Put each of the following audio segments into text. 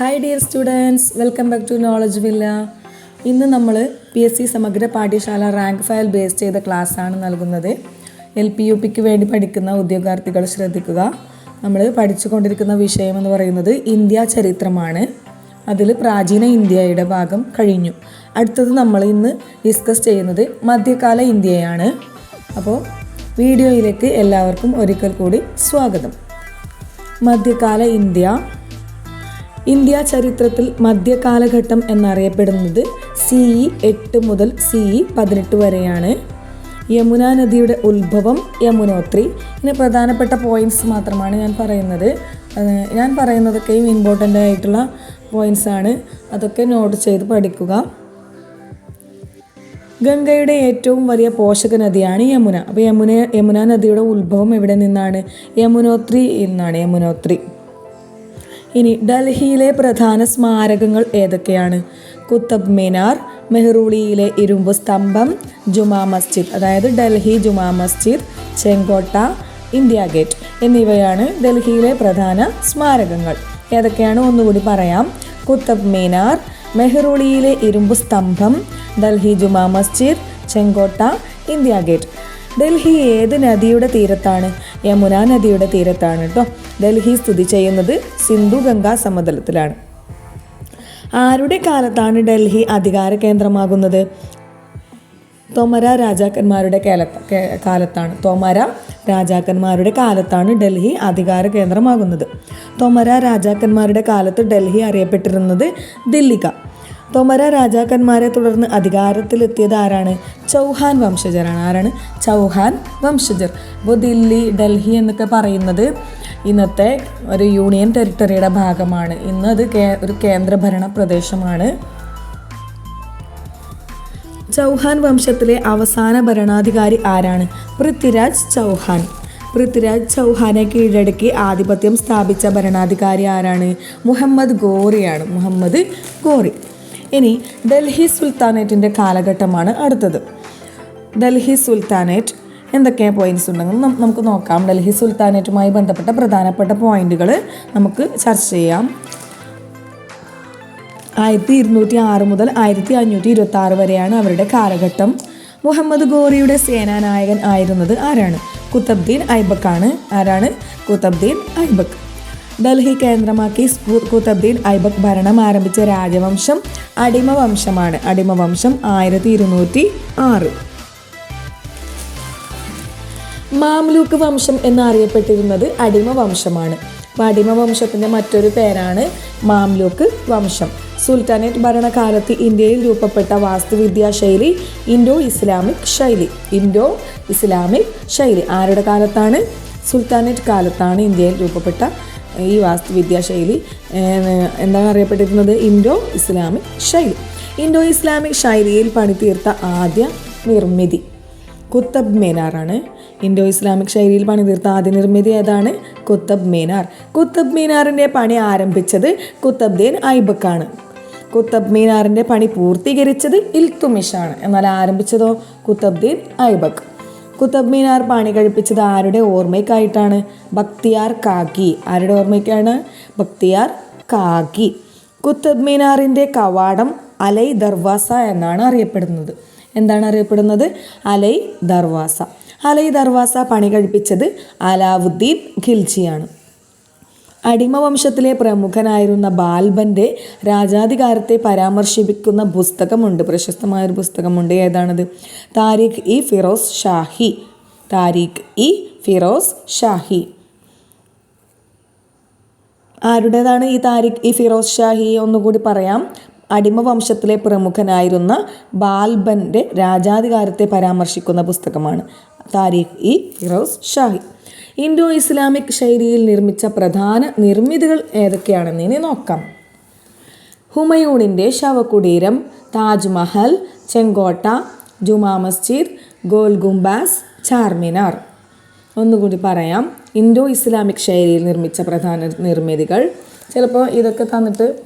Hi dear students welcome back to knowledge villa ഇന്ന് നമ്മൾ P S C സമഗ്ര പാഠ്യശാല റാങ്ക് ഫയൽ ബേസ് ചെയ്ത ക്ലാസ്സാണ് നൽകുന്നത്. എൽ പി യു പിക്ക് വേണ്ടി പഠിക്കുന്ന ഉദ്യോഗാർത്ഥികൾ ശ്രദ്ധിക്കുക. നമ്മൾ പഠിച്ചുകൊണ്ടിരിക്കുന്ന വിഷയം എന്ന് പറയുന്നത് ഇന്ത്യ ചരിത്രമാണ്. അതിൽ പ്രാചീന ഇന്ത്യയുടെ ഭാഗം കഴിഞ്ഞു. അടുത്തത് നമ്മൾ ഇന്ന് ഡിസ്കസ് ചെയ്യുന്നത് മധ്യകാല ഇന്ത്യയാണ്. അപ്പോൾ വീഡിയോയിലേക്ക് എല്ലാവർക്കും ഒരിക്കൽ കൂടി സ്വാഗതം. മധ്യകാല ഇന്ത്യ ഇന്ത്യ ചരിത്രത്തിൽ മധ്യകാലഘട്ടം എന്നറിയപ്പെടുന്നത് സി ഇ എട്ട് മുതൽ സി ഇ പതിനെട്ട് വരെയാണ്. യമുന നദിയുടെ ഉത്ഭവം യമുനോത്രി. ഇങ്ങനെ പ്രധാനപ്പെട്ട പോയിന്റ്സ് മാത്രമാണ് ഞാൻ പറയുന്നത്. ഞാൻ പറയുന്നതൊക്കെയും ഇമ്പോർട്ടന്റ് ആയിട്ടുള്ള പോയിന്റ്സ് ആണ്. അതൊക്കെ നോട്ട് ചെയ്ത് പഠിക്കുക. ഗംഗയുടെ ഏറ്റവും വലിയ പോഷക നദിയാണ് യമുന. അപ്പോൾ യമുന യമുന നദിയുടെ ഉത്ഭവം എവിടെ നിന്നാണ്? യമുനോത്രി എന്നാണ് യമുനോത്രി. ഇനി ഡൽഹിയിലെ പ്രധാന സ്മാരകങ്ങൾ ഏതൊക്കെയാണ്? കുത്തബ് മിനാർ മെഹ്റൂളിയിലെ ഇരുമ്പ് സ്തംഭം ജുമാ മസ്ജിദ് അതായത് ഡൽഹി ജുമാ മസ്ജിദ് ചെങ്കോട്ട ഇന്ത്യ ഗേറ്റ് എന്നിവയാണ് ഡൽഹിയിലെ പ്രധാന സ്മാരകങ്ങൾ. ഏതൊക്കെയാണ്? ഒന്നുകൂടി പറയാം. കുത്തബ് മിനാർ മെഹ്റൂളിയിലെ ഇരുമ്പ് സ്തംഭം ഡൽഹി ജുമാ മസ്ജിദ് ചെങ്കോട്ട ഇന്ത്യ ഗേറ്റ് ഡൽഹി ഏത് നദിയുടെ തീരത്താണ്? യമുന നദിയുടെ തീരത്താണ് കേട്ടോ ഡൽഹി സ്ഥിതി ചെയ്യുന്നത് സിന്ധു ഗംഗാ സമതലത്തിലാണ്. ആരുടെ കാലത്താണ് ഡൽഹി അധികാര കേന്ദ്രമാകുന്നത്? തോമര രാജാക്കന്മാരുടെ കാലത്ത് കാലത്താണ്. തോമര രാജാക്കന്മാരുടെ കാലത്താണ് ഡൽഹി അധികാര കേന്ദ്രമാകുന്നത്. തോമര രാജാക്കന്മാരുടെ കാലത്ത് ഡൽഹി അറിയപ്പെട്ടിരുന്നത് ദില്ലിക. തോമര രാജാക്കന്മാരെ തുടർന്ന് അധികാരത്തിലെത്തിയത് ആരാണ്? ചൗഹാൻ വംശജരാണ്. ആരാണ്? ചൗഹാൻ വംശജർ. അപ്പോൾ ദില്ലി ഡൽഹി എന്നൊക്കെ പറയുന്നത് ഇന്നത്തെ ഒരു യൂണിയൻ ടെറിട്ടറിയുടെ ഭാഗമാണ്. ഇന്ന് അത് കേ- ഒരു കേന്ദ്രഭരണ പ്രദേശമാണ്. ചൗഹാൻ വംശത്തിലെ അവസാന ഭരണാധികാരി ആരാണ്? പൃഥ്വിരാജ് ചൗഹാൻ. പൃഥ്വിരാജ് ചൗഹാനെ കീഴടക്കി ആധിപത്യം സ്ഥാപിച്ച ഭരണാധികാരി ആരാണ്? മുഹമ്മദ് ഗോറിയാണ്. മുഹമ്മദ് ഗോറി. ഇനി ഡൽഹി സുൽത്താനേറ്റിന്റെ കാലഘട്ടമാണ് അടുത്തത്. ഡൽഹി സുൽത്താനേറ്റ് എന്തൊക്കെ പോയിന്റ്സ് ഉണ്ടെങ്കിൽ നമുക്ക് നോക്കാം. ഡൽഹി സുൽത്താനേറ്റുമായി ബന്ധപ്പെട്ട പ്രധാനപ്പെട്ട പോയിന്റുകൾ നമുക്ക് ചർച്ച ചെയ്യാം. ആയിരത്തി ഇരുന്നൂറ്റി ആറ് മുതൽ ആയിരത്തി അഞ്ഞൂറ്റി ഇരുപത്തി ആറ് വരെയാണ് അവരുടെ കാലഘട്ടം. മുഹമ്മദ് ഗോറിയുടെ സേനാനായകൻ ആയിരുന്നത് ആരാണ്? കുത്തബ്ദീൻ ഐബക്കാണ്. ആരാണ്? കുത്തബ്ദീൻ ഐബക്ക്. ഡൽഹി കേന്ദ്രമാക്കി കുത്തബ്ദീൻ ഐബക് ഭരണം ആരംഭിച്ച രാജവംശം അടിമവംശമാണ് അടിമവംശം ആയിരത്തി ഇരുന്നൂറ്റി ആറ് മാംലൂക്ക് വംശം എന്നറിയപ്പെട്ടിരുന്നത് അടിമവംശമാണ് വംശമാണ്. അടിമവംശത്തിന്റെ അടിമ മറ്റൊരു പേരാണ് മാംലൂക്ക് വംശം. സുൽത്താനേറ്റ് ഭരണകാലത്ത് ഇന്ത്യയിൽ രൂപപ്പെട്ട വാസ്തുവിദ്യാ ശൈലി ഇൻഡോ ഇസ്ലാമിക് ശൈലി. ഇൻഡോ ഇസ്ലാമിക് ശൈലി ആരുടെ കാലത്താണ്? സുൽത്താനേറ്റ് കാലത്താണ് ഇന്ത്യയിൽ രൂപപ്പെട്ട ഈ വാസ്തുവിദ്യാ ശൈലി എന്താണ് അറിയപ്പെട്ടിരുന്നത് ഇൻഡോ ഇസ്ലാമിക് ശൈലി. ഇൻഡോ ഇസ്ലാമിക് ശൈലിയിൽ പണിതീർത്ത ആദ്യ നിർമ്മിതി കുത്തബ് മീനാറാണ് ഇൻഡോ ഇസ്ലാമിക് ശൈലിയിൽ പണിതീർത്ത ആദ്യ നിർമ്മിതി ഏതാണ്? കുത്തബ് മീനാർ. കുത്തബ് മീനാറിന്റെ പണി ആരംഭിച്ചത് കുത്തബ്ദീൻ ഐബക്കാണ് കുത്തബ് മീനാറിന്റെ പണി പൂർത്തീകരിച്ചത് ഇൽത്തുമിഷാണ് എന്നാൽ ആരംഭിച്ചതോ കുത്തബ്ദീൻ ഐബക്ക്. കുത്തബ് മീനാർ പണി കഴിപ്പിച്ചത് ആരുടെ ഓർമ്മയ്ക്കായിട്ടാണ്? ഭക്തിയാർ കാക്കി. ആരുടെ ഓർമ്മയ്ക്കാണ്? ഭക്തിയാർ കാക്കി. കുത്തബ് മീനാറിന്റെ കവാടം അലൈ ദർവാസ എന്നാണ് അറിയപ്പെടുന്നത്. എന്താണ് അറിയപ്പെടുന്നത്? അലൈ ദർവാസ. അലൈ ദർവാസ പണി കഴിപ്പിച്ചത് അലാവുദ്ദീൻ ഖിൽജിയാണ്. അടിമവംശത്തിലെ പ്രമുഖനായിരുന്ന ബാൽബന്റെ രാജാധികാരത്തെ പരാമർശിപ്പിക്കുന്ന പുസ്തകമുണ്ട്. പ്രശസ്തമായ ഒരു പുസ്തകമുണ്ട്. ഏതാണത്? താരിഖ് ഇ ഫിറോസ് ഷാഹി. താരിഖ് ഇ ഫിറോസ് ഷാഹി. ആരുടേതാണ് ഈ താരിഖ് ഇ ഫിറോസ് ഷാഹി? ഒന്നുകൂടി പറയാം. അടിമവംശത്തിലെ പ്രമുഖനായിരുന്ന ബാൽബന്റെ രാജാധികാരത്തെ പരാമർശിക്കുന്ന പുസ്തകമാണ് താരിഖ് ഇ ഫിറോസ് ഷാഹി. ഇൻഡോ ഇസ്ലാമിക് ശൈലിയിൽ നിർമ്മിച്ച പ്രധാന നിർമ്മിതികൾ ഏതൊക്കെയാണെന്ന് ഇനി നോക്കാം. ഹുമയൂണിന്റെ ശവകുടീരം താജ്മഹൽ ചെങ്കോട്ട ജുമാ മസ്ജിദ് ഗോൽ ഗുംബാസ് ചാർമിനാർ. ഒന്നുകൂടി പറയാം. ഇൻഡോ ഇസ്ലാമിക് ശൈലിയിൽ നിർമ്മിച്ച പ്രധാന നിർമ്മിതികൾ. ചിലപ്പോൾ ഇതൊക്കെ തന്നിട്ട്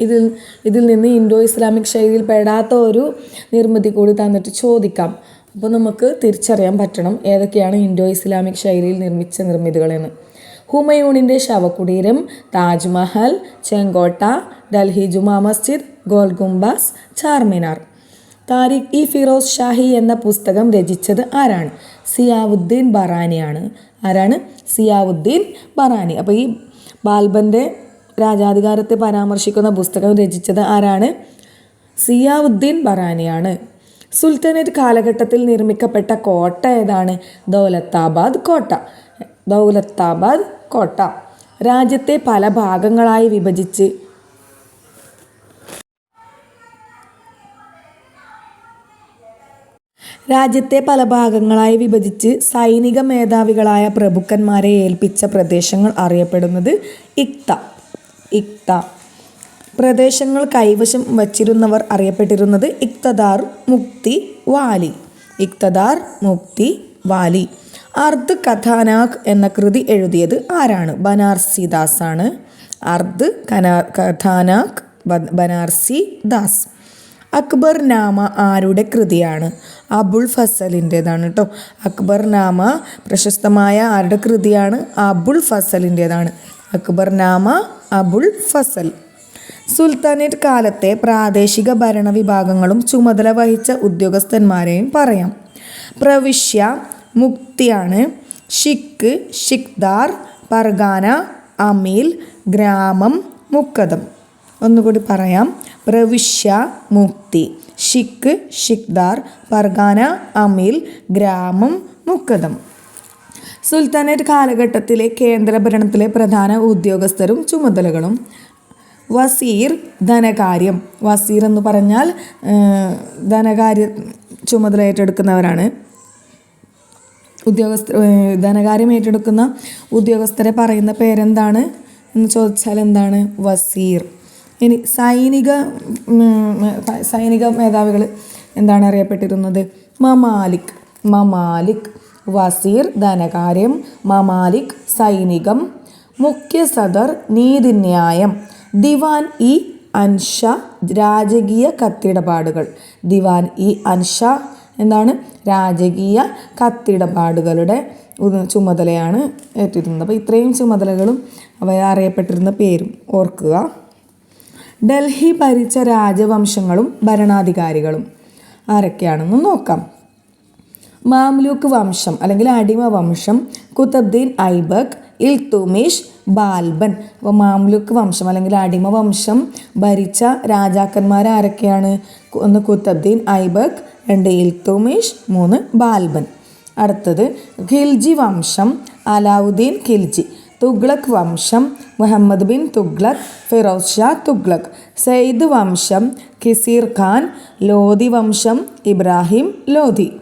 ഇതിൽ ഇതിൽ നിന്ന് ഇൻഡോ ഇസ്ലാമിക് ശൈലിയിൽ പെടാത്ത ഒരു നിർമ്മിതി കൂടി തന്നിട്ട് ചോദിക്കാം. അപ്പോൾ നമുക്ക് തിരിച്ചറിയാൻ പറ്റണം ഏതൊക്കെയാണ് ഇൻഡോ ഇസ്ലാമിക് ശൈലിയിൽ നിർമ്മിച്ച നിർമ്മിതികളെന്ന്. ഹുമയൂണിന്റെ ശവകുടീരം താജ്മഹൽ ചെങ്കോട്ട ഡൽഹി ജുമാ മസ്ജിദ് ഗോൽ ഗുംബാസ് ചാർമിനാർ. താരിഖ് ഇ ഫിറോസ് ഷാഹി എന്ന പുസ്തകം രചിച്ചത് ആരാണ്? സിയാവുദ്ദീൻ ബറാനിയാണ്. ആരാണ്? സിയാവുദ്ദീൻ ബറാനി. അപ്പോൾ ഈ ബാൽബന്റെ രാജാധികാരത്തെ പരാമർശിക്കുന്ന പുസ്തകം രചിച്ചത് ആരാണ്? സിയാവുദ്ദീൻ ബറാനിയാണ്. സുൽത്താനേറ്റ് കാലഘട്ടത്തിൽ നിർമ്മിക്കപ്പെട്ട കോട്ട ഏതാണ്? ദൗലത്താബാദ് കോട്ട. ദൗലത്താബാദ് കോട്ട. രാജ്യത്തെ പല ഭാഗങ്ങളായി വിഭജിച്ച് രാജ്യത്തെ പല ഭാഗങ്ങളായി വിഭജിച്ച് സൈനിക മേധാവികളായ പ്രഭുക്കന്മാരെ ഏൽപ്പിച്ച പ്രദേശങ്ങൾ അറിയപ്പെടുന്നത് ഇക്ത. ഇക്ത. പ്രദേശങ്ങൾ കൈവശം വച്ചിരുന്നവർ അറിയപ്പെട്ടിരുന്നത് ഇക്തദാർ മുക്തി വാലി. ഇക്തദാർ മുക്തി വാലി. അർദ്ധ കഥാനാക് എന്ന കൃതി എഴുതിയത് ആരാണ്? ബനാർസി ദാസ് ആണ് അർദ്ധ കനാ കഥാനാക് ബ- ബനാർസി ദാസ്. അക്ബർ നാമ ആരുടെ കൃതിയാണ്? അബുൾ ഫസലിന്റെതാണ് കേട്ടോ അക്ബർ നാമ പ്രശസ്തമായ ആരുടെ കൃതിയാണ്? അബുൾ ഫസലിന്റെതാണ്. അക്ബർ നാമ അബുൾ ഫസൽ. സുൽത്താനേറ്റ് കാലത്തെ പ്രാദേശിക ഭരണ വിഭാഗങ്ങളും ചുമതല വഹിച്ച ഉദ്യോഗസ്ഥന്മാരെയും പറയാം. പ്രവിശ്യ മുക്തിയാണ് ഷിക്ക് ഷിക്ദാർ പർഗാന അമീൽ ഗ്രാമം മുക്കദം. ഒന്നുകൂടി പറയാം. പ്രവിശ്യ മുക്തി ഷിക്ക് ഷിക്ദാർ പർഗാന അമീൽ ഗ്രാമം മുക്കദം. സുൽത്താനേറ്റ് കാലഘട്ടത്തിലെ കേന്ദ്രഭരണത്തിലെ പ്രധാന ഉദ്യോഗസ്ഥരും ചുമതലകളും വസീർ ധനകാര്യം. വസീർ എന്ന് പറഞ്ഞാൽ ധനകാര്യ ചുമതല ഏറ്റെടുക്കുന്നവരാണ്. ഉദ്യോഗസ്ഥ ധനകാര്യം ഏറ്റെടുക്കുന്ന ഉദ്യോഗസ്ഥരെ പറയുന്ന പേരെന്താണ് എന്ന് ചോദിച്ചാൽ എന്താണ്? വസീർ. ഇനി സൈനിക സൈനിക മേധാവികൾ എന്താണ് അറിയപ്പെട്ടിരുന്നത്? മമാലിക്. മമാലിക് വസീർ ധനകാര്യം മമാലിക് സൈനികം മുഖ്യ സദർ നീതിന്യായം ദിവാൻ ഇ അൻഷ രാജകീയ കത്തിടപാടുകൾ. ദിവാൻ ഇ അൻഷ എന്താണ് രാജകീയ കത്തിടപാടുകളുടെ ചുമതലയാണ് ഏറ്റിരുന്നത്. അപ്പോൾ ഇത്രയും ചുമതലകളും അവ അറിയപ്പെട്ടിരുന്ന പേരും ഓർക്കുക. ഡൽഹി ഭരിച്ച രാജവംശങ്ങളും ഭരണാധികാരികളും ആരൊക്കെയാണെന്ന് നോക്കാം. മാംലൂക്ക് വംശം അല്ലെങ്കിൽ അടിമ വംശം കുത്തബ്ദീൻ ഐബക് ഇൽത്തുമിഷ് ബാൽബൻ. അപ്പോൾ മാംലൂക്ക് വംശം അല്ലെങ്കിൽ അടിമ വംശം ഭരിച്ച രാജാക്കന്മാർ ആരൊക്കെയാണ്? ഒന്ന് കുത്തബ്ദീൻ ഐബക് രണ്ട് ഇൽത്തുമേഷ് മൂന്ന് ബാൽബൻ. അടുത്തത് ഖിൽജി വംശം അലാവുദ്ദീൻ ഖിൽജി. തുഗ്ലക് വംശം മുഹമ്മദ് ബിൻ തുഗ്ലക് ഫിറോസ് ഷാ തുഗ്ലക്. സെയ്ദ് വംശം ഖിസീർ ഖാൻ ലോധി വംശം ഇബ്രാഹിം ലോധി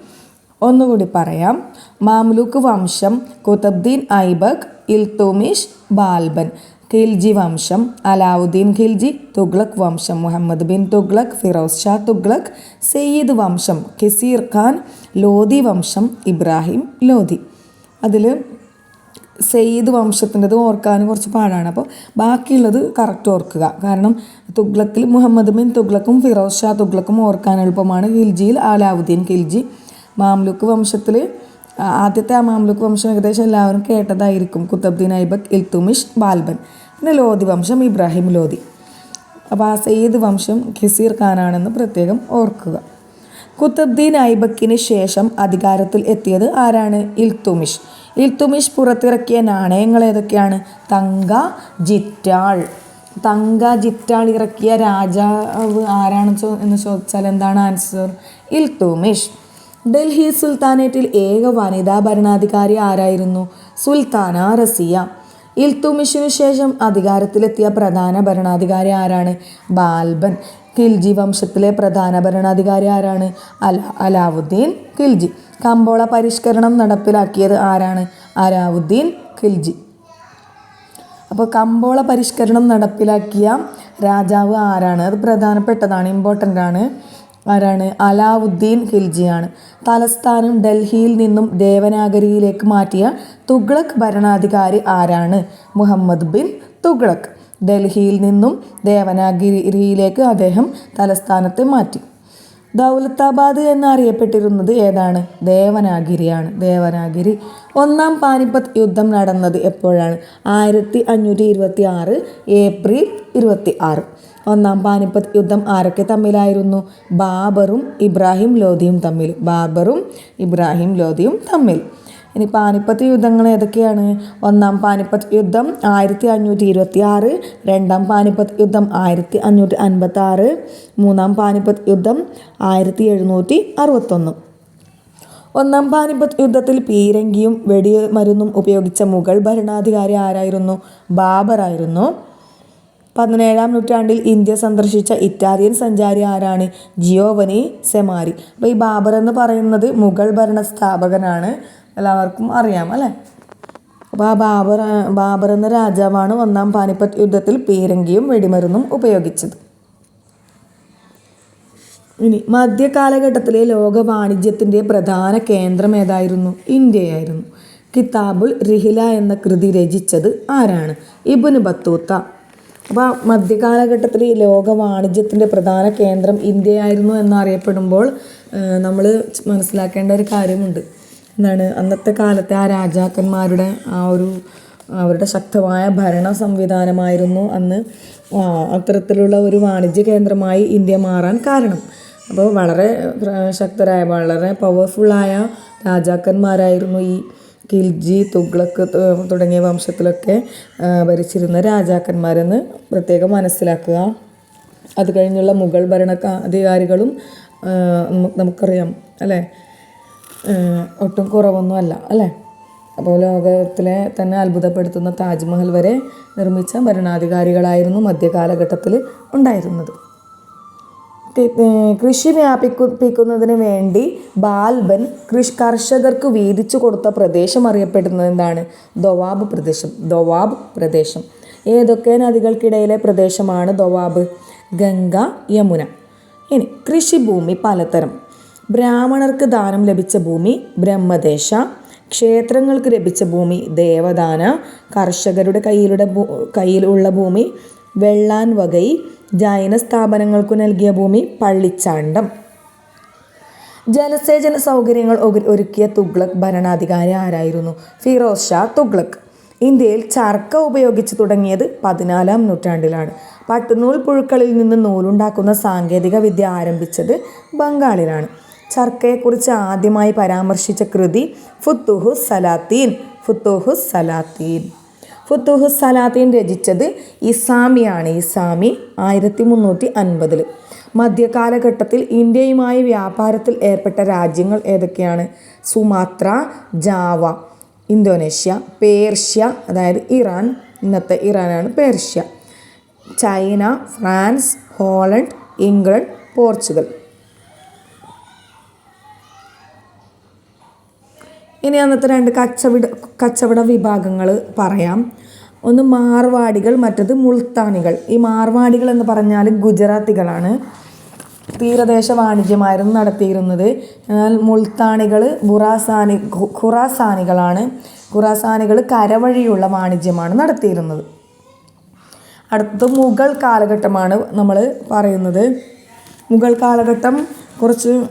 ഒന്നുകൂടി പറയാം. മാംലൂക്ക് വംശം കുത്തബ്ദീൻ ഐബക് ഇൽത്തുമിഷ് ബാൽബൻ. ഖിൽജി വംശം അലാവുദ്ദീൻ ഖിൽജി തുഗ്ലക് വംശം മുഹമ്മദ് ബിൻ തുഗ്ലക് ഫിറോസ് ഷാ തുഗ്ലക് സെയ്ദ് വംശം ഖിസീർ ഖാൻ ലോധി വംശം ഇബ്രാഹിം ലോധി അതിൽ സെയ്ദ് വംശത്തിന്റെത് ഓർക്കാൻ കുറച്ച് പാടാണ്. അപ്പോൾ ബാക്കിയുള്ളത് കറക്റ്റ് ഓർക്കുക. കാരണം തുഗ്ലക്കിൽ മുഹമ്മദ് ബിൻ തുഗ്ലക്കും ഫിറോസ് ഷാ തുഗ്ലക്കും ഓർക്കാൻ എളുപ്പമാണ്. ഖിൽജിയിൽ അലാവുദ്ദീൻ ഖിൽജി മാംലുക്ക് വംശത്തിൽ ആദ്യത്തെ ആ മാംലുക്ക് വംശം ഏകദേശം എല്ലാവരും കേട്ടതായിരിക്കും. കുത്തബ്ദീൻ ഐബക് ഇൽത്തുമിഷ് ബാൽബൻ. പിന്നെ ലോധി വംശം ഇബ്രാഹിം ലോധി അപ്പോൾ ആ സെയ്ദ് വംശം ഖിസീർ ഖാനാണെന്ന് പ്രത്യേകം ഓർക്കുക. കുത്തബ്ദീൻ ഐബക്കിന് ശേഷം അധികാരത്തിൽ എത്തിയത് ആരാണ്? ഇൽത്തുമിഷ്. ഇൽത്തുമിഷ് പുറത്തിറക്കിയ നാണയങ്ങൾ ഏതൊക്കെയാണ്? തങ്ക ജിറ്റാൾ. തങ്ക ജിറ്റാൾ ഇറക്കിയ രാജാവ് ആരാണ് എന്ന് ചോദിച്ചാൽ എന്താണ് ആൻസർ? ഇൽത്തുമിഷ്. ഡൽഹി സുൽത്താനേറ്റിൽ ഏക വനിതാ ഭരണാധികാരി ആരായിരുന്നു? സുൽത്താന റസിയ. ഇൽത്തുമിഷിനു ശേഷം അധികാരത്തിലെത്തിയ പ്രധാന ഭരണാധികാരി ആരാണ്? ബാൽബൻ. ഖിൽജി വംശത്തിലെ പ്രധാന ഭരണാധികാരി ആരാണ്? അല അലാവുദ്ദീൻ ഖിൽജി. കമ്പോള പരിഷ്കരണം നടപ്പിലാക്കിയത് ആരാണ്? അലാവുദ്ദീൻ ഖിൽജി. അപ്പോൾ കമ്പോള പരിഷ്കരണം നടപ്പിലാക്കിയ രാജാവ് ആരാണ്? അത് പ്രധാനപ്പെട്ടതാണ് ഇമ്പോർട്ടന്റ് ആണ്. ആരാണ്? അലാവുദ്ദീൻ ഖിൽജിയാണ്. തലസ്ഥാനം ഡൽഹിയിൽ നിന്നും ദേവനാഗരിയിലേക്ക് മാറ്റിയ തുഗ്ലക് ഭരണാധികാരി ആരാണ്? മുഹമ്മദ് ബിൻ തുഗ്ലക്. ഡൽഹിയിൽ നിന്നും ദേവനാഗിരിയിലേക്ക് അദ്ദേഹം തലസ്ഥാനത്തെ മാറ്റി. ദൗലത്താബാദ് എന്നറിയപ്പെട്ടിരുന്നത് ഏതാണ്? ദേവനാഗിരിയാണ്. ദേവനാഗിരി. ഒന്നാം പാനിപ്പത്ത് യുദ്ധം നടന്നത് എപ്പോഴാണ്? ആയിരത്തി അഞ്ഞൂറ്റി ഇരുപത്തി ആറ് ഏപ്രിൽ ഇരുപത്തി ആറ് ഒന്നാം പാനിപ്പത്ത് യുദ്ധം ആരൊക്കെ തമ്മിലായിരുന്നു? ബാബറും ഇബ്രാഹിം ലോധിയും തമ്മിൽ. ബാബറും ഇബ്രാഹിം ലോധിയും തമ്മിൽ. ഇനി പാനിപ്പത്ത് യുദ്ധങ്ങൾ ഏതൊക്കെയാണ്? ഒന്നാം പാനിപ്പത്ത് യുദ്ധം ആയിരത്തി അഞ്ഞൂറ്റി ഇരുപത്തി ആറ് രണ്ടാം പാനിപ്പത്ത് യുദ്ധം ആയിരത്തി അഞ്ഞൂറ്റി അൻപത്തി ആറ് മൂന്നാം പാനിപ്പത്ത് യുദ്ധം ആയിരത്തി എഴുന്നൂറ്റി അറുപത്തൊന്ന് ഒന്നാം പാനിപ്പത്ത് യുദ്ധത്തിൽ പീരങ്കിയും വെടിമരുന്നും ഉപയോഗിച്ച മുഗൾ ഭരണാധികാരി ആരായിരുന്നു? ബാബറായിരുന്നു. പതിനേഴാം നൂറ്റാണ്ടിൽ ഇന്ത്യ സന്ദർശിച്ച ഇറ്റാലിയൻ സഞ്ചാരി ആരാണ്? Giovanni Semari. അപ്പോൾ ഈ ബാബർ എന്ന് പറയുന്നത് മുഗൾ ഭരണ സ്ഥാപകനാണ് എല്ലാവർക്കും അറിയാം അല്ലേ? അപ്പോൾ ആ ബാബർ ബാബർ എന്ന രാജാവാണ് ഒന്നാം പാനിപ്പത്ത് യുദ്ധത്തിൽ പീരങ്കിയും വെടിമരുന്നും ഉപയോഗിച്ചത്. ഇനി മധ്യകാലഘട്ടത്തിലെ ലോക വാണിജ്യത്തിന്റെ പ്രധാന കേന്ദ്രം ഏതായിരുന്നു? ഇന്ത്യയായിരുന്നു. കിതാബുൽ റിഹില എന്ന കൃതി രചിച്ചത് ആരാണ്? Ibn Battuta. അപ്പോൾ മധ്യകാലഘട്ടത്തിൽ ലോക വാണിജ്യത്തിന്റെ പ്രധാന കേന്ദ്രം ഇന്ത്യയായിരുന്നു എന്നറിയപ്പെടുമ്പോൾ നമ്മൾ മനസ്സിലാക്കേണ്ട ഒരു കാര്യമുണ്ട്. എന്താണ്? അന്നത്തെ കാലത്തെ ആ രാജാക്കന്മാരുടെ ആ ഒരു അവരുടെ ശക്തമായ ഭരണ സംവിധാനമായിരുന്നു അന്ന് അത്തരത്തിലുള്ള ഒരു വാണിജ്യ കേന്ദ്രമായി ഇന്ത്യ മാറാൻ കാരണം. അപ്പോൾ വളരെ ശക്തരായ വളരെ പവർഫുള്ളായ രാജാക്കന്മാരായിരുന്നു ഈ ഖിൽജി തുഗ്ലക്ക് തുടങ്ങിയ വംശത്തിലൊക്കെ ഭരിച്ചിരുന്ന രാജാക്കന്മാരെന്ന് പ്രത്യേകം മനസ്സിലാക്കുക. അത് കഴിഞ്ഞുള്ള മുഗൾ ഭരണ അധികാരികളും നമുക്കറിയാം അല്ലേ? ഒട്ടും കുറവൊന്നുമല്ല അല്ലേ? അപ്പോൾ ലോകത്തിലെ തന്നെ അത്ഭുതപ്പെടുത്തുന്ന താജ്മഹൽ വരെ നിർമ്മിച്ച ഭരണാധികാരികളായിരുന്നു മധ്യകാലഘട്ടത്തിൽ ഉണ്ടായിരുന്നത്. കൃഷി വ്യാപിപ്പിക്കുന്നതിന് വേണ്ടി ബാൽബൻ കൃഷി കർഷകർക്ക് വീതിച്ചു കൊടുത്ത പ്രദേശം അറിയപ്പെടുന്നത് എന്താണ് ദൊവാബ് പ്രദേശം ദൊവാബ് പ്രദേശം. ഏതൊക്കെ നദികൾക്കിടയിലെ പ്രദേശമാണ് ദൊവാബ്? ഗംഗ യമുന. ഇനി കൃഷിഭൂമി പലതരം. ബ്രാഹ്മണർക്ക് ദാനം ലഭിച്ച ഭൂമി ബ്രഹ്മദേശ ക്ഷേത്രങ്ങൾക്ക് ലഭിച്ച ഭൂമി ദേവദാന കർഷകരുടെ കയ്യിലുടെ കയ്യിലുള്ള ഭൂമി വെള്ളാൻ വകൈ ജൈന സ്ഥാപനങ്ങൾക്കു നൽകിയ ഭൂമി പള്ളിച്ചാണ്ടം. ജലസേചന സൗകര്യങ്ങൾ ഒരു- ഒരുക്കിയ തുഗ്ലക് ഭരണാധികാരി ആരായിരുന്നു? ഫിറോസ് ഷാ തുഗ്ലക്. ഇന്ത്യയിൽ ചർക്ക ഉപയോഗിച്ച് തുടങ്ങിയത് പതിനാലാം നൂറ്റാണ്ടിലാണ്. പട്ടുനൂൽ പുഴുക്കളിൽ നിന്ന് നൂലുണ്ടാക്കുന്ന സാങ്കേതിക വിദ്യ ആരംഭിച്ചത് ബംഗാളിലാണ്. ചർക്കയെക്കുറിച്ച് ആദ്യമായി പരാമർശിച്ച കൃതി ഫുത്തുഹു സലാത്തീൻ ഫുത്തുഹു സലാത്തീൻ. ഫുത്തുഹു സലാത്തീൻ രചിച്ചത് ഇസാമിയാണ്. ഇസാമി ആയിരത്തി മുന്നൂറ്റി അൻപതിൽ മധ്യകാലഘട്ടത്തിൽ ഇന്ത്യയുമായി വ്യാപാരത്തിൽ ഏർപ്പെട്ട രാജ്യങ്ങൾ ഏതൊക്കെയാണ്? സുമാത്ര ജാവ ഇന്തോനേഷ്യ പേർഷ്യ അതായത് ഇറാൻ. ഇന്നത്തെ ഇറാനാണ് Persia. China France Holland England Portugal. ഇനി അന്നത്തെ രണ്ട് കച്ചവട കച്ചവട വിഭാഗങ്ങൾ പറയാം. ഒന്ന് മാർവാടികൾ മറ്റത് മുൾത്താനികൾ ഈ മാർവാടികൾ എന്ന് പറഞ്ഞാൽ ഗുജറാത്തികളാണ്. തീരദേശ വാണിജ്യമായിരുന്നു നടത്തിയിരുന്നത്. എന്നാൽ മുൾത്താനികൾ ബുറാസാനി ഖുറാസാനികളാണ്. ഖുറാസാനികൾ കരവഴിയുള്ള വാണിജ്യമാണ് നടത്തിയിരുന്നത്. അടുത്തത് മുഗൾ കാലഘട്ടമാണ് നമ്മൾ പറയുന്നത്. മുഗൾ കാലഘട്ടം കുറച്ച്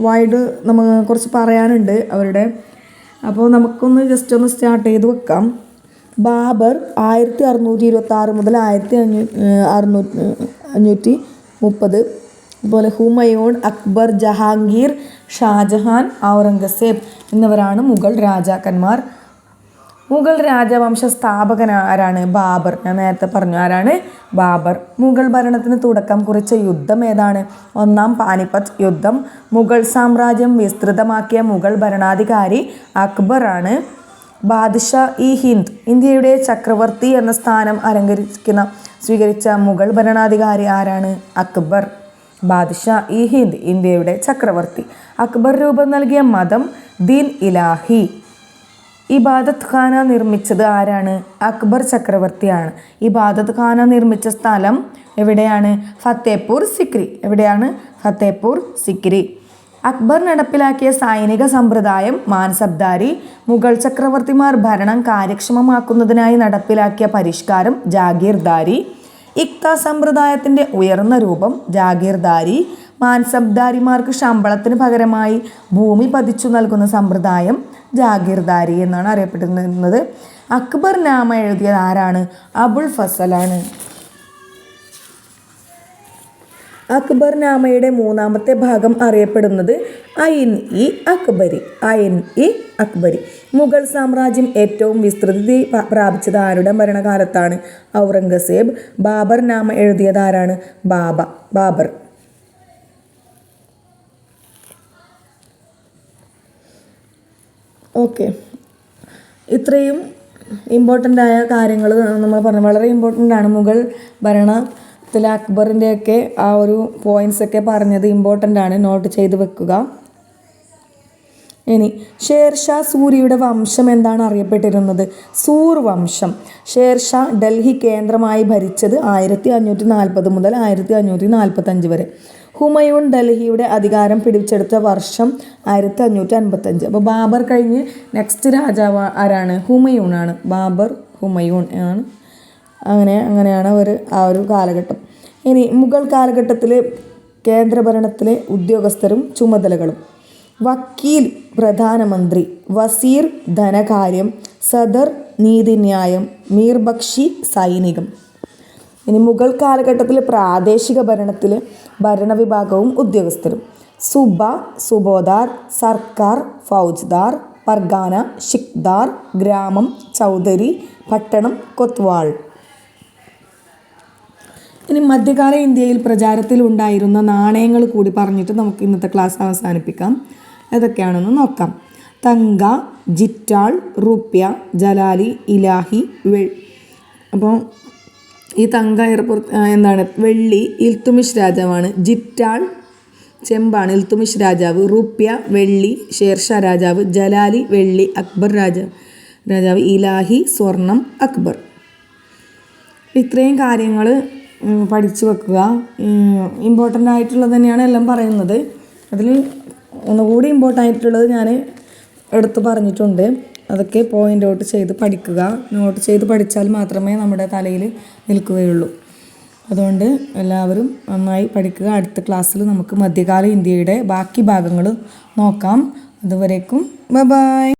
വൈഡ് നമുക്ക് കുറച്ച് പറയാനുണ്ട് അവരുടെ. അപ്പോൾ നമുക്കൊന്ന് ജസ്റ്റ് ഒന്ന് സ്റ്റാർട്ട് ചെയ്ത് വെക്കാം. ബാബർ ആയിരത്തി അറുന്നൂറ്റി ഇരുപത്തി ആറ് മുതൽ ആയിരത്തി അഞ്ഞൂ അറുന്നൂറ്റി അഞ്ഞൂറ്റി മുപ്പത്. അതുപോലെ ഹുമയൂൺ അക്ബർ ജഹാംഗീർ ഷാജഹാൻ ഔറംഗസേബ് എന്നിവരാണ് മുഗൾ രാജാക്കന്മാർ. മുഗൾ രാജവംശ സ്ഥാപകൻ ആരാണ്? ബാബർ. ഞാൻ നേരത്തെ പറഞ്ഞു ആരാണ്? ബാബർ. മുഗൾ ഭരണത്തിന് തുടക്കം കുറിച്ച യുദ്ധം ഏതാണ്? ഒന്നാം പാനിപ്പത്ത് യുദ്ധം. മുഗൾ സാമ്രാജ്യം വിസ്തൃതമാക്കിയ മുഗൾ ഭരണാധികാരി അക്ബറാണ്. ബാദ്ഷാ ഇ ഹിന്ദ് ഇന്ത്യയുടെ ചക്രവർത്തി എന്ന സ്ഥാനം അലങ്കരിക്കുന്ന സ്വീകരിച്ച മുഗൾ ഭരണാധികാരി ആരാണ്? അക്ബർ. ബാദ്ഷാ ഇ ഹിന്ദ് ഇന്ത്യയുടെ ചക്രവർത്തി. അക്ബർ രൂപം നൽകിയ മതം ദീൻ ഇലാഹി. ഇബാദത്ത് ഖാന നിർമ്മിച്ചത് ആരാണ്? അക്ബർ ചക്രവർത്തിയാണ്. ഇബാദത്ത് ഖാന നിർമ്മിച്ച സ്ഥലം എവിടെയാണ്? ഫത്തേപൂർ സിക്രി. എവിടെയാണ്? ഫത്തേപൂർ സിക്രി. അക്ബർ നടപ്പിലാക്കിയ സൈനിക സമ്പ്രദായം മാൻസബ്ദാരി മുഗൾ ചക്രവർത്തിമാർ ഭരണം കാര്യക്ഷമമാക്കുന്നതിനായി നടപ്പിലാക്കിയ പരിഷ്കാരം ജാഗീർദാരി ഇക്ത സമ്പ്രദായത്തിന്റെ ഉയർന്ന രൂപം ജാഗീർദാരി മാൻസബ്ദാരിമാർക്ക് ശമ്പളത്തിന് പകരമായി ഭൂമി പതിച്ചു നൽകുന്ന സമ്പ്രദായം ജാഗീർദാരി എന്നാണ് അറിയപ്പെടുന്നത് അക്ബർ നാമ എഴുതിയത് ആരാണ്? അബുൾ ഫസലാണ്. അക്ബർ നാമയുടെ മൂന്നാമത്തെ ഭാഗം അറിയപ്പെടുന്നത് ഐൻ ഇ അക്ബരി ഐൻ ഇ അക്ബരി. മുഗൾ സാമ്രാജ്യം ഏറ്റവും വിസ്തൃതി പ്രാപിച്ചത് ആരുടെ ഭരണകാലത്താണ്? ഔറംഗസേബ് ബാബർ നാമ എഴുതിയത് ആരാണ്? ബാബ ബാബർ. ഓക്കെ. ഇത്രയും ഇമ്പോർട്ടന്റ് ആയ കാര്യങ്ങൾ നമ്മൾ പറഞ്ഞു വളരെ ഇമ്പോർട്ടന്റ് ആണ് മുഗൾ ഭരണത്തിൽ അക്ബറിന്റെയൊക്കെ ആ ഒരു പോയിന്റ്സ് ഒക്കെ പറഞ്ഞത് ഇമ്പോർട്ടന്റ് ആണ്. നോട്ട് ചെയ്ത് വെക്കുക. ഇനി ഷേർഷാ സൂരിയുടെ വംശം എന്താണ് അറിയപ്പെട്ടിരുന്നത്? സൂർ വംശം. ഷേർഷാ ഡൽഹി കേന്ദ്രമായി ഭരിച്ചത് ആയിരത്തി അഞ്ഞൂറ്റി നാൽപ്പത് മുതൽ ആയിരത്തി അഞ്ഞൂറ്റി നാൽപ്പത്തഞ്ച് വരെ. ഹുമയൂൺ ഡൽഹിയുടെ അധികാരം പിടിച്ചെടുത്ത വർഷം ആയിരത്തി അഞ്ഞൂറ്റി അൻപത്തഞ്ച് അപ്പോൾ ബാബർ കഴിഞ്ഞ് നെക്സ്റ്റ് രാജാവ് ആരാണ്? ഹുമയൂൺ ആണ്. ബാബർ ഹുമയൂൺ ആണ്. അങ്ങനെ അങ്ങനെയാണ് ഒരു ആ ഒരു കാലഘട്ടം. ഇനി മുഗൾ കാലഘട്ടത്തിൽ കേന്ദ്രഭരണത്തിലെ ഉദ്യോഗസ്ഥരും ചുമതലകളും. വക്കീൽ പ്രധാനമന്ത്രി വസീർ ധനകാര്യം സദർ നീതിന്യായം മീർബക്ഷി സൈനികം. ഇനി മുഗൾ കാലഘട്ടത്തിലെ പ്രാദേശിക ഭരണത്തിൽ ഭരണവിഭാഗവും ഉദ്യോഗസ്ഥരും. സുബ സുബോദാർ സർക്കാർ ഫൗജ്ദാർ പർഗാന ഷിക്ദാർ ഗ്രാമം ചൗധരി പട്ടണം കൊത്വാൾ. ഇനി മധ്യകാല ഇന്ത്യയിൽ പ്രചാരത്തിലുണ്ടായിരുന്ന നാണയങ്ങൾ കൂടി പറഞ്ഞിട്ട് നമുക്ക് ഇന്നത്തെ ക്ലാസ് അവസാനിപ്പിക്കാം. ഏതൊക്കെയാണെന്ന് നോക്കാം. തങ്ക ജിറ്റാൾ റുപ്യ ജലാലി ഇലാഹി വെ അപ്പോൾ ഈ തങ്ക എയർപോർട്ട് എന്താണ്? വെള്ളി ഇൽത്തുമിഷ് രാജാവാണ്. ജിറ്റാൾ ചെമ്പാണ്. ഇൽത്തുമിഷ് രാജാവ്. റുപ്യ വെള്ളി ഷേർഷാ രാജാവ്. ജലാലി വെള്ളി അക്ബർ രാജാവ് രാജാവ്. ഇലാഹി സ്വർണം അക്ബർ. ഇത്രയും കാര്യങ്ങൾ പഠിച്ചു വെക്കുക. ഇമ്പോർട്ടന്റ് ആയിട്ടുള്ളത് തന്നെയാണ് എല്ലാം പറയുന്നത്. അതിൽ ഒന്നുകൂടി ഇമ്പോർട്ടന്റ് ആയിട്ടുള്ളത് ഞാൻ എടുത്തു പറഞ്ഞിട്ടുണ്ട്. അതൊക്കെ പോയിന്റ് ഔട്ട് ചെയ്ത് പഠിക്കുക. നോട്ട് ചെയ്ത് പഠിച്ചാൽ മാത്രമേ നമ്മുടെ തലയിൽ നിൽക്കുകയുള്ളൂ. അതുകൊണ്ട് എല്ലാവരും നന്നായി പഠിക്കുക. അടുത്ത ക്ലാസ്സിൽ നമുക്ക് മധ്യകാല ഇന്ത്യയുടെ ബാക്കി ഭാഗങ്ങൾ നോക്കാം. അതുവരേക്കും ബൈ